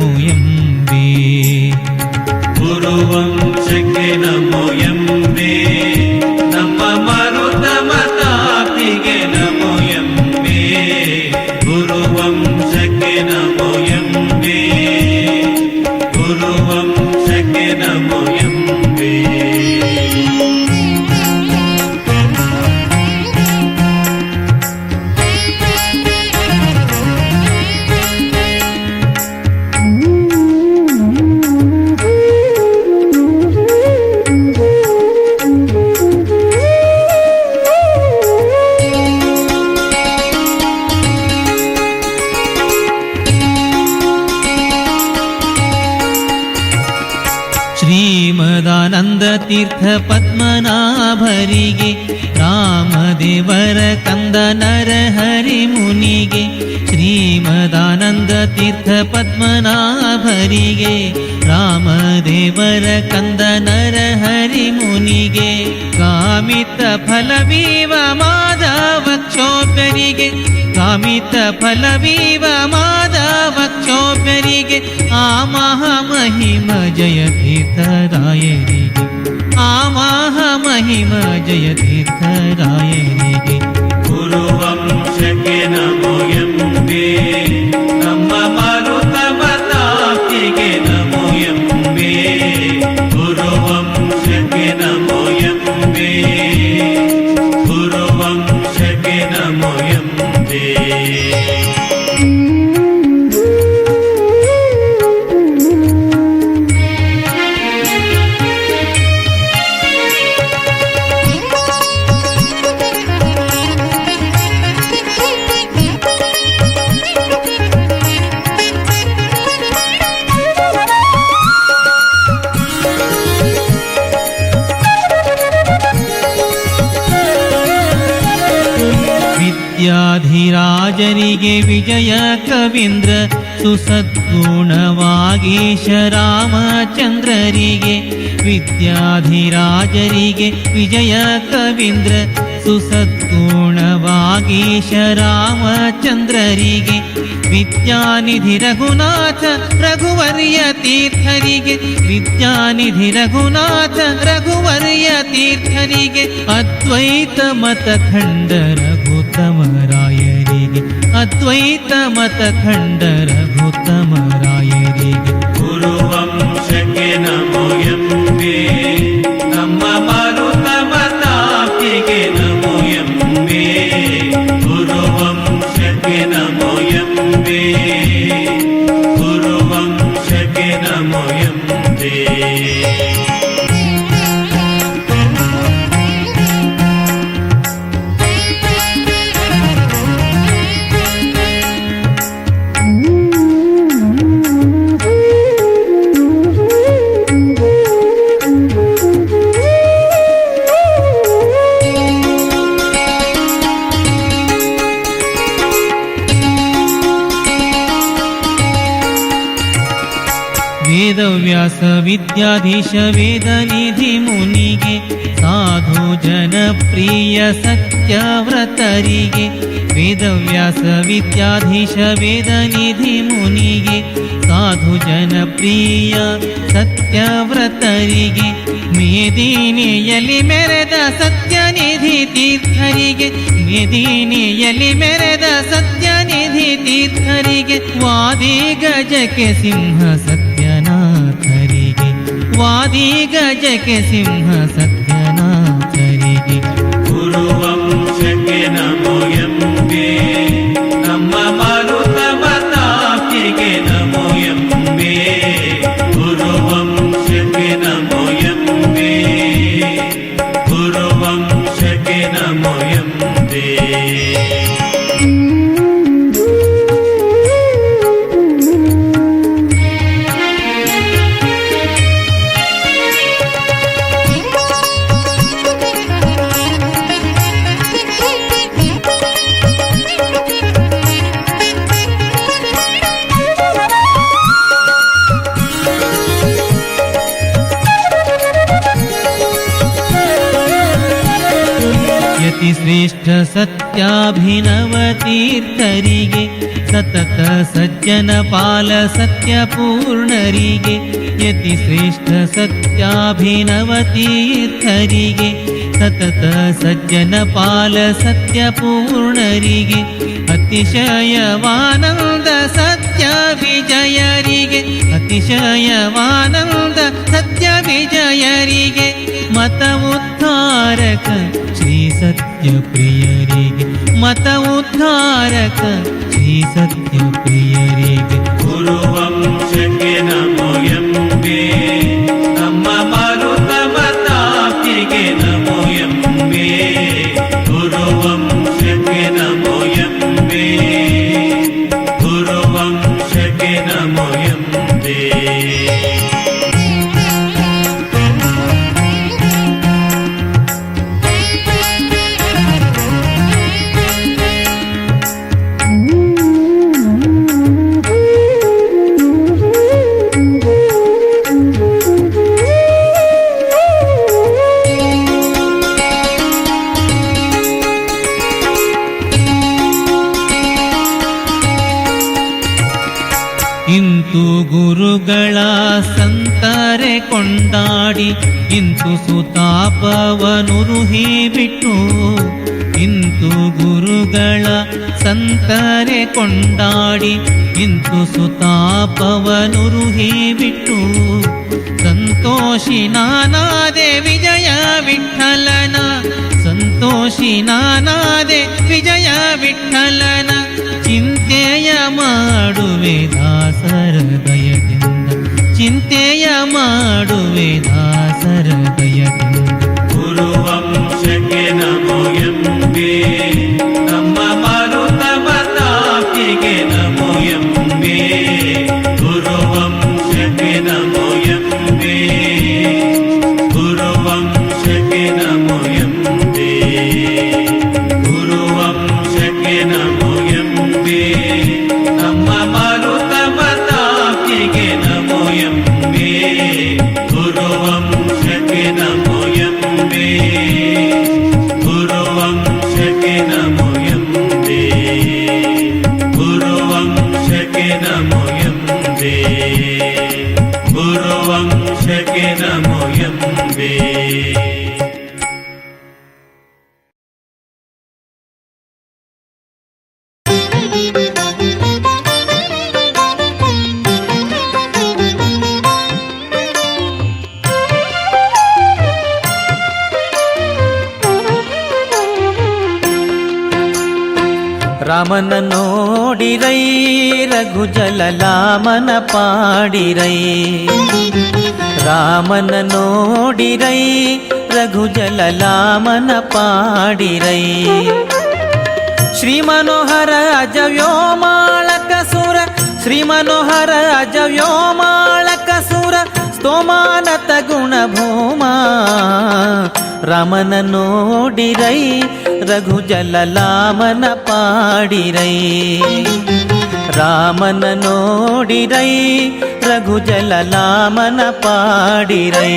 நமுயம்பே புருவம் செக்கி நமுயம்பே நம்ம மர ತೀರ್ಥ ಪದ್ಮನಾಭರಿಗೆ, ರಾಮದೇವರ ಕಂದ ನರಹರಿ ಮುನಿಗೆ ಶ್ರೀಮದಾನಂದ ತೀರ್ಥ ಪದ್ಮನಾಭರಿಗೆ, ರಾಮದೇವರ ಕಂದ ನರಹರಿ ಮುನಿಗೆ ಕಾಮಿತ ಫಲವೀವ ಮಾಧವಕ್ಷೋಭ್ಯರಿಗೆ ಕಾಮಿತ ಫಲವೀವ ಮಾಧವಕ್ಷೋಭ್ಯರಿಗೆ ಆ ಮಹಾಮಹಿಮ ಜಯ ತೀರ್ಥರಾಯರಿಗೆ आमाह महिमा जय तीर्थराय निधि गुरुवंशके नमो यम्बे नम मरुतपताप्तिके नमो यम्बे गुरुवंशके नमो यम्बे गुरुवंशके नमो यम्बे ವಿದ್ಯಾಧಿರಾಜರಿಗೆ ವಿಜಯ ಕವೀಂದ್ರ ಸುಸದ್ಗುಣವಾಗೀಶ ರಾಮಚಂದ್ರರಿಗೆ, ವಿದ್ಯಾಧಿರಾಜರಿಗೆ ವಿಜಯ ಕವೀಂದ್ರ ಸುಸದ್ಗುಣವಾಗೀಶ ರಾಮಚಂದ್ರರಿಗೆ, ವಿದ್ಯಾನಿಧಿ ರಘುನಾಥ ರಘುವರ್ಯ ತೀರ್ಥರಿಗೆ, ವಿದ್ಯಾನಿಧಿ ರಘುನಾಥ ರಘುವರ್ಯ ತೀರ್ಥರಿಗೆ, ಅದ್ವೈತ ಮತ ಖಂಡ ರಘುತಮರಾಯರಿಗೆ ಅದ್ವೈತ ವೇದವ್ಯಾಸ ವಿದ್ಯಾಧೀಶ ವೇದನಿಧಿ ಮುನಿಗೆ ಸಾಧು ಜನಪ್ರಿಯ ಸತ್ಯವ್ರತರಿಗೆ ವೇದವ್ಯಾಸ ವಿದ್ಯಾಧೀಶ ವೇದನಿಧಿ ಮುನಿಗೆ ಸಾಧು ಜನಪ್ರಿಯ ಸತ್ಯವ್ರತರಿಗೆ ಮೇದಿನಿಯಲ್ಲಿ ಮೆರೆದ ಸತ್ಯನಿಧಿ ತೀರ್ಥರಿಗೆ ಮೇದಿನಿಯಲ್ಲಿ ಮೆರೆದ ಸತ್ಯನಿಧಿ ತೀರ್ಥರಿಗೆ ವಾದಿ ಗಜಕ್ಕೆ ಸಿಂಹ ಸತ್ಯನಾಥರಿಗೆ ವಾದಿ ಗಜಕ್ಕೆ ಸಿಂಹ ಸತ್ಯನಾಥರಿಗೆ ಗುರುವಂಶಕ್ಕೆ ನಮೋ ಎಂಬೆ ನಮ್ಮ ಮರುತ ಮತಾಪ್ತಿಗೆ ನಮೋ ಎಂಬೆ ಗುರುವಂಶಕ್ಕೆ ನಮೋ ಎಂಬೆ ಗುರುವಂಶಕ್ಕೆ ನಮೋ ಎಂಬೆ तिश्रेष्ठ सत्याभिनवतीर्थरिगे सतत सज्जनपाल सत्यपूर्णरिगे यदि श्रेष्ठ सत्याभिनवतीर्थरिगे सतत सज्जनपाल सत्यपूर्णरिगे अतिशयवानंद सत्याभिजयरिगे अतिशयवानंद ಸತ್ಯ ವಿಜಯರಿಗೆ ಮತ ಉದ್ಧಾರಕ ಶ್ರೀ ಸತ್ಯ ಪ್ರಿಯರಿಗೆ ಮತ ಉದ್ಧಾರಕ ಶ್ರೀ ಸತ್ಯ ಪ್ರಿಯರಿಗೆ. ಇಂತು ಸುತಾಪವನುರುಹಿ ಬಿಟ್ಟು ಇಂತು ಗುರುಗಳ ಸಂತರೆ ಕೊಂಡಾಡಿ ಇಂತು ಸುತಾಪವನುರುಹಿ ಬಿಟ್ಟು ಸಂತೋಷಿ ನಾನಾದೆ ವಿಜಯ ವಿಠಲನ, ಸಂತೋಷಿ ನಾನಾದೆ ವಿಜಯ ವಿಠಲನ, ಚಿಂತೆಯ ಮಾಡುವೆ ದಾಸರ ದಯದಿಂದ ಚಿಂತೆಯ ಮಾಡುವೆ ದಾಸರ सरदयति गुरुवं शक्य नमो ರಾಮನ ನೋಡಿರೈ ರಘುಜಲ ಲಾಮನ ಪಾಡಿರೈ ರಾಮನ ನೋಡಿರೈ ರಘುಜಲ ಲಾಮನ ಪಾಡಿರೈ ಶ್ರೀ ಮನೋಹರ ಅಜ ವ್ಯೋಮಾಳಕ ಸುರ ಶ್ರೀ ಮನೋಹರ ಅಜ ವ್ಯೋಮಾಳಕ ಸುರ ಸ್ತೋಮಾನತ ಗುಣಭೂಮ ರಾಮನ ನೋಡಿರೈ ರಘುಜಲ ಲಾಮನ ಪಾಡಿರೈ ರಾಮನ ನೋಡಿರೈ ರಘುಜಲ ಲಾಮನ ಪಾಡಿರೈ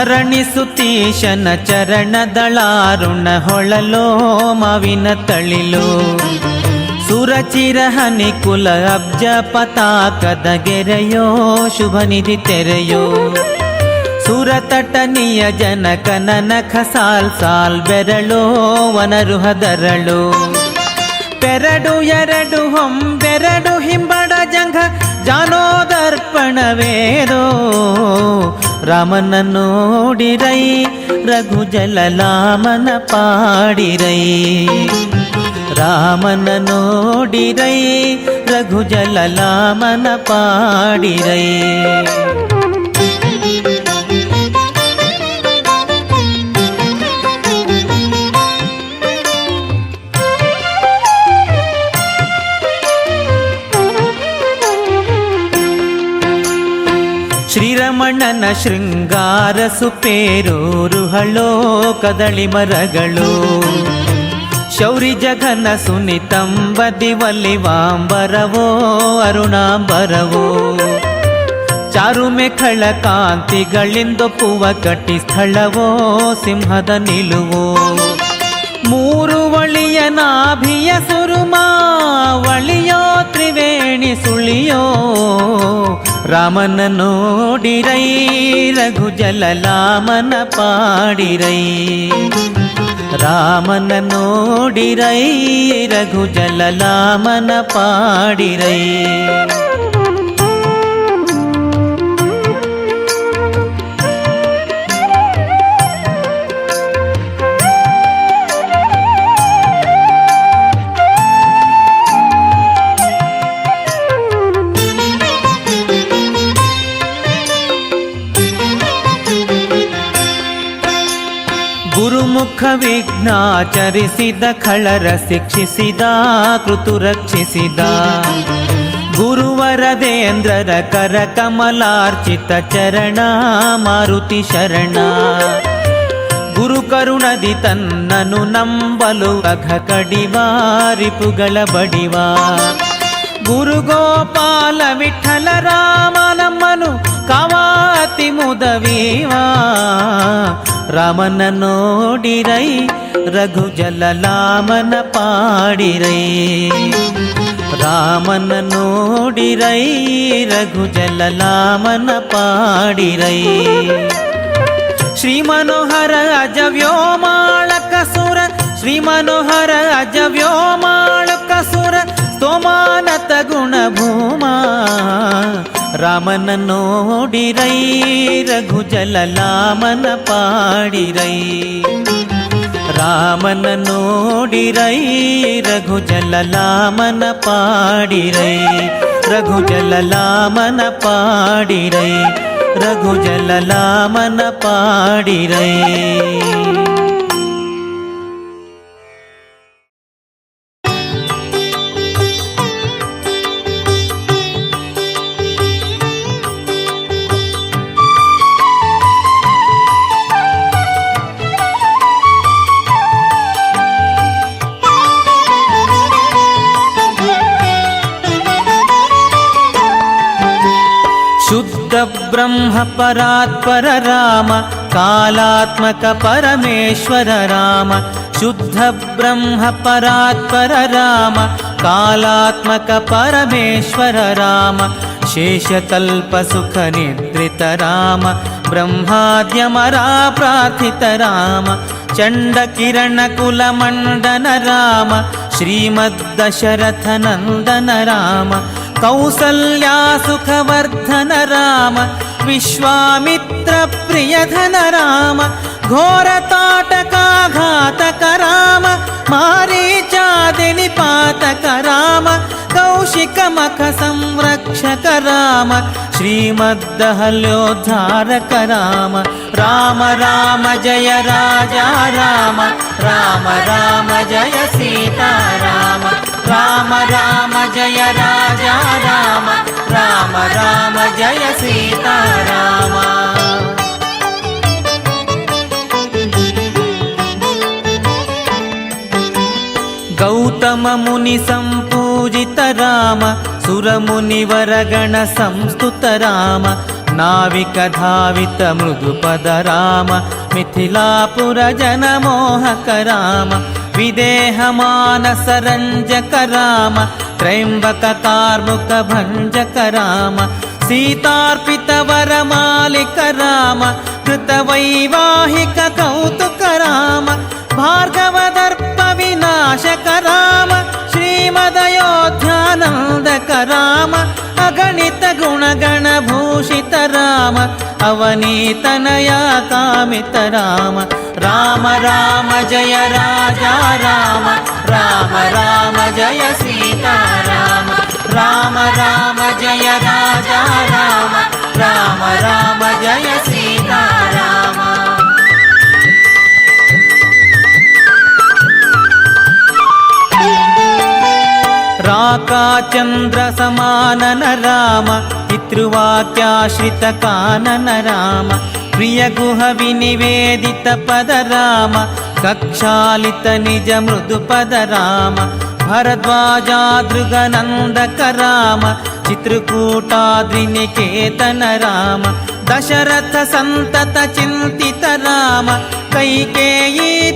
ಧರಣಿ ಸುತೀಶನ ಚರಣದಳಾರುಣ ಹೊಳಲೋ ಮಾವಿನ ತಳಿಲು. ಸುರಚಿರಹನಿ ಕುಲ ಅಬ್ಜ ಪತಾಕದ ಗೆರೆಯೋ, ಶುಭ ನಿಧಿ ತೆರೆಯೋ. ಸುರತಟನಿಯ ಜನಕನ ನಖ ಸಾಲ್ ಸಾಲ್ ಬೆರಳೋ ವನರುಹದರಳು ಪೆರಡು ಎರಡು ಹೊಂಬೆರಡು ಹಿಂಬಡ ಜಂಘ, ಜಾನೋದರ್ಪಣವೇದೋ. ರಾಮನ ನೋಡಿರೈ ರಘುಜಲ ಲಾಮನ ಪಾಡಿರೈ ರಾಮನ ನೋಡಿರೈ ರಘುಜಲ ಲಾಮನ ಪಾಡಿರೈ ಕಣ್ಣನ ಶೃಂಗಾರ ಸುಪೇರೂರುಹಳೋ ಕದಳಿ ಮರಗಳು. ಶೌರಿ ಜಗನ ದಿವಲ್ಲಿ ವಾಂಬರವೋ, ಅರುಣಾಂಬರವೋ. ಚಾರುಮೆಖಳ ಕಾಂತಿಗಳಿಂದೊಪ್ಪುವ ಕಟ್ಟಿ ಸ್ಥಳವೋ, ಸಿಂಹದ ನಿಲುವೋ. ಮೂರು ಒಳಿಯ ನಾಭಿಯ ಸುರುಮಾ ಒಳಿಯೋ ತ್ರಿವೇಣಿ ಸುಳಿಯೋ. ರಾಮನ ನೋಡಿರೈ ರಘು ಜಲಲಾಮನ ಪಾಡಿರೈ ರಾಮನ ನೋಡಿರೈ ರಘು ಜಲಲಾಮನ ಪಾಡಿರೈ ಗುರುಮುಖ ವಿಘ್ನಾಚರಿಸಿದ ಖಳರ ಶಿಕ್ಷಿಸಿದ ಕೃತು ರಕ್ಷಿಸಿದ ಗುರುವರದೇಂದ್ರರ ಕರ ಕಮಲಾರ್ಚಿತ ಚರಣ ಮಾರುತಿ ಶರಣ ಗುರು ಕರುಣದಿ ತನ್ನನು ನಂಬಲು ಅಘ ಕಡಿವ ರಿಪುಗಳ ಬಡಿವ ಗುರು ಗೋಪಾಲ ವಿಠಲ ರಾಮ ನಮ್ಮನು ಕವಾತಿ ಮುದವೀವಾ ರಾಮನ ನೋಡಿರೈ ರಘು ಜಲಲಾಮನ ಪಾಡಿರೈ ರಾಮನ ನೋಡಿರೈ ರಘು ಜಲಲಾಮನ ಪಾಡಿರೈ ಶ್ರೀ ಮನೋಹರ ಅಜ ವ್ಯೋಮಾಳಕ ಸುರ ಶ್ರೀ ಮನೋಹರ ಅಜ ವ್ಯೋಮಾಳಕ ಸುರ ಸ್ತೋಮಾನತ ಗುಣಭೂಮ ರಾಮನ ನೋಡಿರೈ ರಘು ಜಲಲಾಮನ ಪಾಡಿರೈ ರಾಮನ ನೋಡಿರೈ ರಘು ಜಲಲಾಮನ ಪಾಡಿರೈ ರಘು ಜಲಲಾಮನ ಪಾಡಿರೈ ರಘು ಜಲಲಾಮನ ಪಾಡಿರೈ शुद्ध ब्रह्म राम कालात्मक परमेश्वर राम शुद्ध राम कालात्मक परमेश्वर राम शेषतल्पसुख राम ब्रह्माद्यमराप्रार्थित राम चण्डकिरणकुलमण्डन राम श्रीमद्दशरथ राम कौसल्यासुखवर्धन राम विश्वामित्रप्रियधन राम घोरताटकाघातक राम मारीचादिनिपातक राम कौशिकमखसंरक्षक राम श्रीमद्दहल्योद्धारक राम राम राम जय राजा राम राम राम जय सीता राम రామ రామ జయ రాజా రామ. రామ రామ జయ సీతారామ. గౌతమముని సంపూజిత రామ సురముని వరగణ సంస్థుత రామ నావిక ధావిత మృదుపద రామ మిథిలాపుర జనమోహక రామ. विदेहमानसरञ्जक राम त्र्यम्बकतार्मुकभञ्जक राम सीतार्पितवरमालिक राम कृतवैवाहिकतौतुकराम भार्गवदर्प विनाश कराम श्रीमदयोध्यानन्दकराम अगणित गुणगणभूषित राम अवनीतनया कामित राम राम राम जय राजा राम राम राम जय सीता राम राम राम जय राजा राम राम राम जय सीता राकाचन्द्रसमानन राम पितृवाक्याश्रितकानन राम प्रियगुहविनिवेदितपद राम कक्षालितनिजमृदुपद राम भरद्वाजादृगनन्दक राम चित्रकूटाद्रिनिकेतन राम दशरथ सन्तत चिन्तित राम कैकेयीतनयार्थित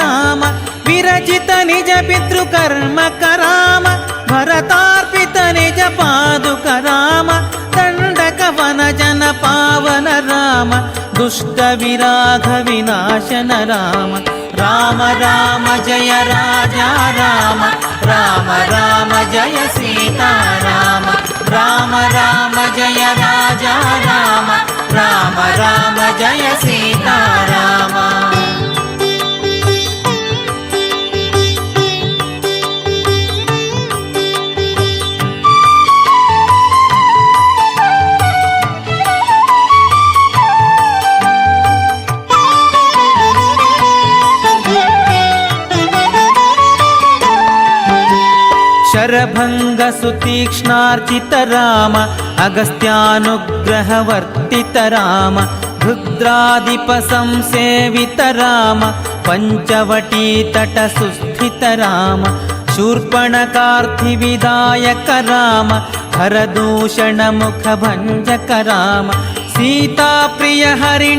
राम विरजित నిజ పితృకర్మక రామ భరతార్పిత నిజ పాదుక రామ దండక వనజన పావన రామ దుష్ట విరాధ వినాశన రామ. రామ రామ జయ రాజా రామ రామ రామ జయ సీతారామ రామ. రామ జయ రాజా రామ రామ రామ జయ సీతారామ भङ्ग सुतीक्ष्णार्थित राम अगस्त्यानुग्रह वर्तितराम भृद्राधिपसंसेवितराम पञ्चवटी तट सुस्थितराम शूर्पण कार्ति राम हरदूषणमुखभञ्जकराम सीताप्रिय हरिण